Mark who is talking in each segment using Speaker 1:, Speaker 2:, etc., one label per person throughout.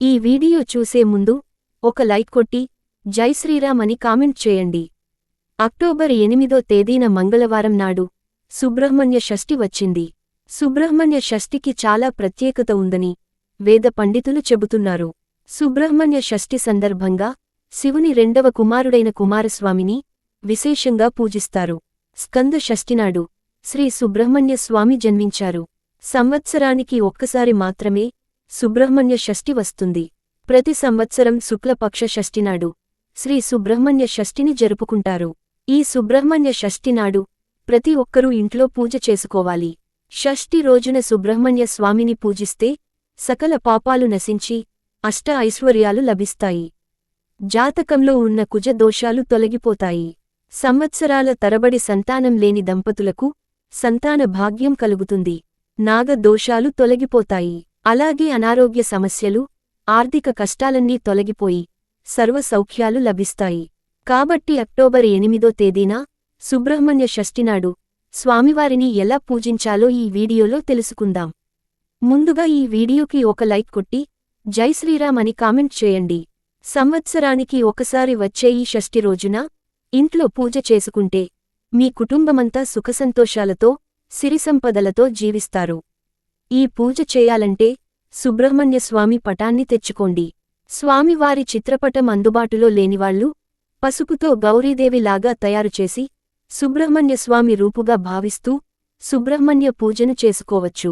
Speaker 1: ఈ వీడియో చూసే ముందు ఒక లైక్ కొట్టి జై శ్రీరామ్ అని కామెంట్ చేయండి. అక్టోబర్ ఎనిమిదో తేదీన మంగళవారం నాడు సుబ్రహ్మణ్య షష్ఠి వచ్చింది. సుబ్రహ్మణ్య షష్ఠికి చాలా ప్రత్యేకత ఉందని వేద పండితులు చెబుతున్నారు. సుబ్రహ్మణ్య షష్ఠి సందర్భంగా శివుని రెండవ కుమారుడైన కుమారస్వామిని విశేషంగా పూజిస్తారు. స్కంద షష్ఠినాడు శ్రీ సుబ్రహ్మణ్య స్వామి జన్మించారు. సంవత్సరానికి ఒక్కసారి మాత్రమే సుబ్రహ్మణ్య షష్ఠి వస్తుంది. ప్రతి సంవత్సరం శుక్లపక్ష షష్ఠినాడు శ్రీ సుబ్రహ్మణ్య షష్ఠిని జరుపుకుంటారు. ఈ సుబ్రహ్మణ్య షష్ఠినాడు ప్రతి ఒక్కరూ ఇంట్లో పూజ చేసుకోవాలి. షష్ఠి రోజున సుబ్రహ్మణ్య స్వామిని పూజిస్తే సకల పాపాలు నశించి అష్ట ఐశ్వర్యాలు లభిస్తాయి. జాతకంలో ఉన్న కుజ దోషాలు తొలగిపోతాయి. సంవత్సరాల తరబడి సంతానం లేని దంపతులకు సంతాన భాగ్యం కలుగుతుంది. నాగ దోషాలు తొలగిపోతాయి. అలాగే అనారోగ్య సమస్యలు ఆర్థిక కష్టాలన్నీ తొలగిపోయి సర్వ సౌఖ్యాలు లభిస్తాయి. కాబట్టి అక్టోబర్ ఎనిమిదో తేదీన సుబ్రహ్మణ్య షష్ఠినాడు స్వామివారిని ఎలా పూజించాలో ఈ వీడియోలో తెలుసుకుందాం. ముందుగా ఈ వీడియోకి ఒక లైక్ కొట్టి జై శ్రీరామ్ అని కామెంట్ చేయండి. సంవత్సరానికి ఒకసారి వచ్చే ఈ షష్ఠి రోజున ఇంట్లో పూజ చేసుకుంటే మీ కుటుంబమంతా సుఖసంతోషాలతో సిరిసంపదలతో జీవిస్తారు. ఈ పూజ చేయాలంటే సుబ్రహ్మణ్య స్వామి పటాన్ని తెచ్చుకోండి. స్వామివారి చిత్రపటం అందుబాటులో లేనివాళ్ళు పసుపుతో గౌరీదేవిలాగా తయారుచేసి సుబ్రహ్మణ్య స్వామి రూపుగా భావిస్తూ సుబ్రహ్మణ్య పూజను చేసుకోవచ్చు.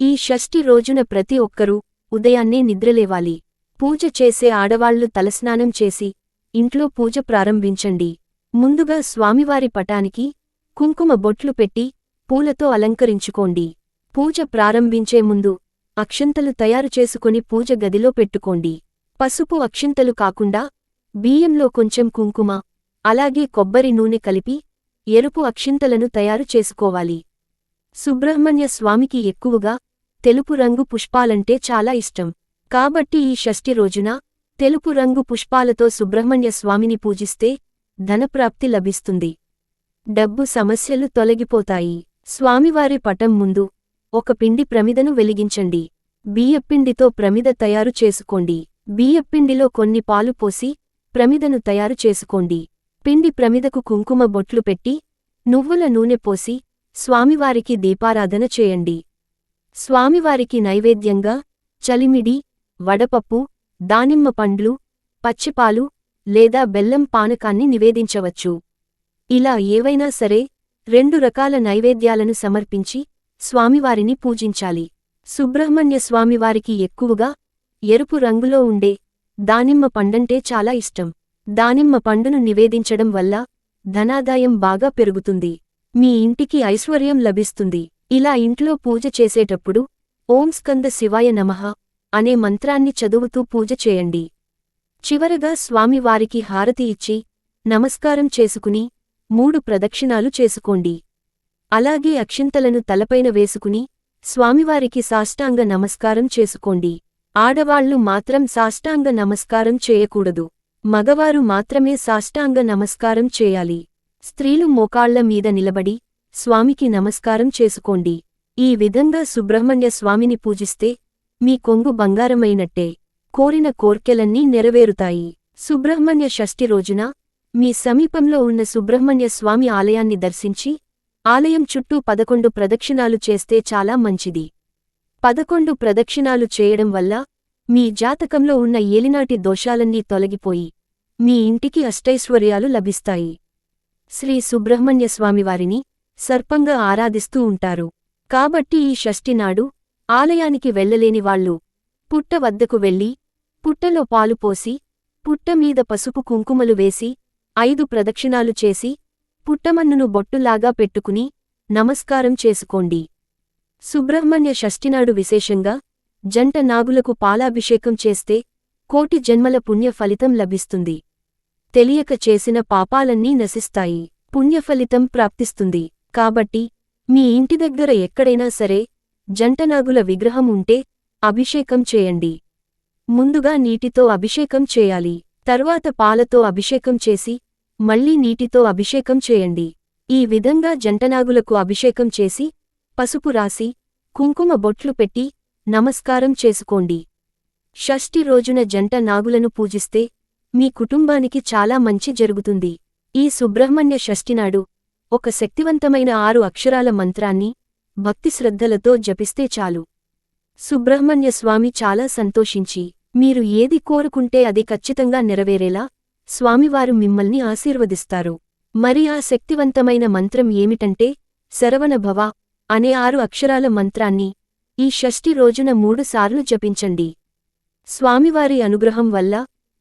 Speaker 1: ఈ షష్ఠి రోజున ప్రతి ఒక్కరూ ఉదయాన్నే నిద్రలేవాలి. పూజ చేసే ఆడవాళ్ళు తలస్నానం చేసి ఇంట్లో పూజ ప్రారంభించండి. ముందుగా స్వామివారి పటానికి కుంకుమ బొట్లు పెట్టి పూలతో అలంకరించుకోండి. పూజ ప్రారంభించే ముందు అక్షంతలు తయారు చేసుకుని పూజ గదిలో పెట్టుకోండి. పసుపు అక్షింతలు కాకుండా బియ్యంలో కొంచెం కుంకుమ అలాగే కొబ్బరి నూనె కలిపి ఎరుపు అక్షింతలను తయారు చేసుకోవాలి. సుబ్రహ్మణ్య స్వామికి ఎక్కువగా తెలుపు రంగు పుష్పాలంటే చాలా ఇష్టం. కాబట్టి ఈ షష్ఠి రోజున తెలుపు రంగు పుష్పాలతో సుబ్రహ్మణ్య స్వామిని పూజిస్తే ధనప్రాప్తి లభిస్తుంది. డబ్బు సమస్యలు తొలగిపోతాయి. స్వామివారి పటం ముందు ఒక పిండి ప్రమిదను వెలిగించండి. బియ్యపిండితో ప్రమిద తయారు చేసుకోండి. బియ్యపిండిలో కొన్ని పాలు పోసి ప్రమిదను తయారు చేసుకోండి. పిండి ప్రమిదకు కుంకుమ బొట్లు పెట్టి నువ్వుల నూనె పోసి స్వామివారికి దీపారాధన చేయండి. స్వామివారికి నైవేద్యంగా చలిమిడి వడపప్పు దానిమ్మ పండ్లు పచ్చిపాలు లేదా బెల్లం పానకాన్ని నివేదించవచ్చు. ఇలా ఏవైనా సరే రెండు రకాల నైవేద్యాలను సమర్పించి స్వామివారిని పూజించాలి. సుబ్రహ్మణ్య స్వామివారికి ఎక్కువగా ఎరుపు రంగులో ఉండే దానిమ్మ పండంటే చాలా ఇష్టం. దానిమ్మ పండును నివేదించడం వల్ల ధనాదాయం బాగా పెరుగుతుంది. మీ ఇంటికి ఐశ్వర్యం లభిస్తుంది. ఇలా ఇంట్లో పూజ చేసేటప్పుడు ఓం స్కంద శివాయ నమః అనే మంత్రాన్ని చదువుతూ పూజ చేయండి. చివరగా స్వామివారికి హారతి ఇచ్చి నమస్కారం చేసుకుని మూడు ప్రదక్షిణాలు చేసుకోండి. అలాగే అక్షింతలను తలపైన వేసుకుని స్వామివారికి సాష్టాంగ నమస్కారం చేసుకోండి. ఆడవాళ్ళు మాత్రం సాష్టాంగ నమస్కారం చేయకూడదు. మగవారు మాత్రమే సాష్టాంగ నమస్కారం చేయాలి. స్త్రీలు మోకాళ్ళ మీద నిలబడి స్వామికి నమస్కారం చేసుకోండి. ఈ విధంగా సుబ్రహ్మణ్య స్వామిని పూజిస్తే మీ కొంగు బంగారమైనట్టే. కోరిన కోర్కెలన్నీ నెరవేరుతాయి. సుబ్రహ్మణ్య షష్ఠి రోజున మీ సమీపంలో ఉన్న సుబ్రహ్మణ్య స్వామి ఆలయాన్ని దర్శించి ఆలయం చుట్టూ పదకొండు ప్రదక్షిణాలు చేస్తే చాలా మంచిది. పదకొండు ప్రదక్షిణాలు చేయడం వల్ల మీ జాతకంలో ఉన్న ఏలినాటి దోషాలన్నీ తొలగిపోయి మీ ఇంటికి అష్టైశ్వర్యాలు లభిస్తాయి. శ్రీ సుబ్రహ్మణ్య స్వామివారిని సర్పంగా ఆరాధిస్తూ ఉంటారు. కాబట్టి ఈ షష్ఠి నాడు ఆలయానికి వెళ్ళలేని వాళ్ళు పుట్ట వద్దకు వెళ్ళి పుట్టలో పాలు పోసి పుట్టమీద పసుపు కుంకుమలు వేసి ఐదు ప్రదక్షిణాలు చేసి పుట్టమన్నును బొట్టులాగా పెట్టుకుని నమస్కారం చేసుకోండి. సుబ్రహ్మణ్య షష్ఠినాడు విశేషంగా జంట నాగులకు పాలాభిషేకం చేస్తే కోటి జన్మల పుణ్య ఫలితం లభిస్తుంది. తెలియక చేసిన పాపాలన్నీ నశిస్తాయి. పుణ్యఫలితం ప్రాప్తిస్తుంది. కాబట్టి మీ ఇంటి దగ్గర ఎక్కడైనా సరే జంటనాగుల విగ్రహం ఉంటే అభిషేకం చేయండి. ముందుగా నీటితో అభిషేకం చేయాలి. తర్వాత పాలతో అభిషేకం చేసి మళ్ళీ నీటితో అభిషేకం చేయండి. ఈ విధంగా జంటనాగులకు అభిషేకం చేసి పసుపు రాసి కుంకుమ బొట్లు పెట్టి నమస్కారం చేసుకోండి. షష్ఠి రోజున జంట నాగులను పూజిస్తే మీ కుటుంబానికి చాలా మంచి జరుగుతుంది. ఈ సుబ్రహ్మణ్య షష్ఠినాడు ఒక శక్తివంతమైన ఆరు అక్షరాల మంత్రాన్ని భక్తి శ్రద్ధలతో జపిస్తే చాలు. సుబ్రహ్మణ్య స్వామి చాలా సంతోషించి మీరు ఏది కోరుకుంటే అది ఖచ్చితంగా నెరవేరేలా స్వామివారు మిమ్మల్ని ఆశీర్వదిస్తారు. మరి ఆ శక్తివంతమైన మంత్రం ఏమిటంటే శరవణభవ అనే ఆరు అక్షరాల మంత్రాన్ని ఈ షష్ఠి రోజున మూడుసార్లు జపించండి. స్వామివారి అనుగ్రహం వల్ల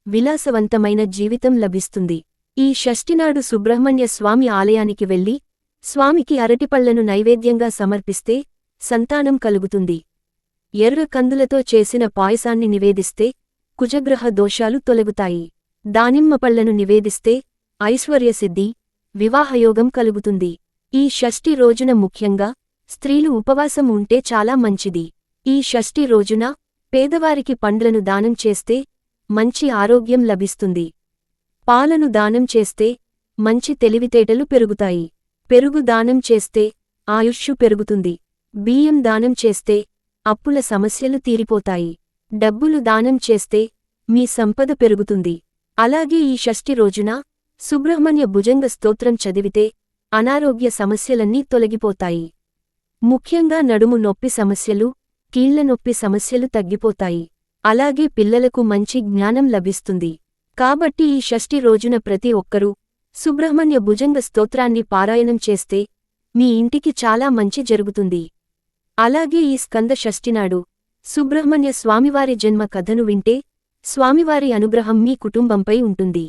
Speaker 1: విలాసవంతమైన జీవితం లభిస్తుంది. ఈ షష్ఠినాడు సుబ్రహ్మణ్య స్వామి ఆలయానికి వెళ్ళి స్వామికి అరటిపళ్ళను నైవేద్యంగా సమర్పిస్తే సంతానం కలుగుతుంది. ఎర్ర కందులతో చేసిన పాయసాన్ని నివేదిస్తే కుజగ్రహ దోషాలు తొలగుతాయి. దానిమ్మ పళ్ళను నివేదిస్తే ఐశ్వర్యసిద్ధి వివాహయోగం కలుగుతుంది. ఈ షష్ఠి రోజున ముఖ్యంగా స్త్రీలు ఉపవాసం ఉంటే చాలా మంచిది. ఈ షష్ఠి రోజున పేదవారికి పండ్లను దానం చేస్తే మంచి ఆరోగ్యం లభిస్తుంది. పాలను దానం చేస్తే మంచి తెలివితేటలు పెరుగుతాయి. పెరుగు దానం చేస్తే ఆయుష్షు పెరుగుతుంది. బియ్యం దానం చేస్తే అప్పుల సమస్యలు తీరిపోతాయి. డబ్బులు దానం చేస్తే మీ సంపద పెరుగుతుంది. అలాగే ఈ షష్ఠి రోజున సుబ్రహ్మణ్య భుజంగ స్తోత్రం చదివితే అనారోగ్య సమస్యలన్నీ తొలగిపోతాయి. ముఖ్యంగా నడుము నొప్పి సమస్యలు కీళ్ళ నొప్పి సమస్యలు తగ్గిపోతాయి. అలాగే పిల్లలకు మంచి జ్ఞానం లభిస్తుంది. కాబట్టి ఈ షష్ఠి రోజున ప్రతి ఒక్కరూ సుబ్రహ్మణ్య భుజంగ స్తోత్రాన్ని పారాయణం చేస్తే మీ ఇంటికి చాలా మంచి జరుగుతుంది. అలాగే ఈ స్కంద షష్ఠినాడు సుబ్రహ్మణ్య స్వామివారి జన్మ కథను వింటే స్వామివారి అనుగ్రహం మీ కుటుంబంపై ఉంటుంది.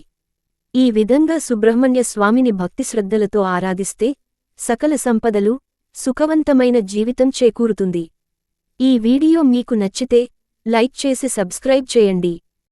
Speaker 1: ఈ విధంగా సుబ్రహ్మణ్య స్వామిని భక్తిశ్రద్ధలతో ఆరాధిస్తే సకల సంపదలు సుఖవంతమైన జీవితం చేకూరుతుంది. ఈ వీడియో మీకు నచ్చితే లైక్ చేసి సబ్స్క్రైబ్ చేయండి.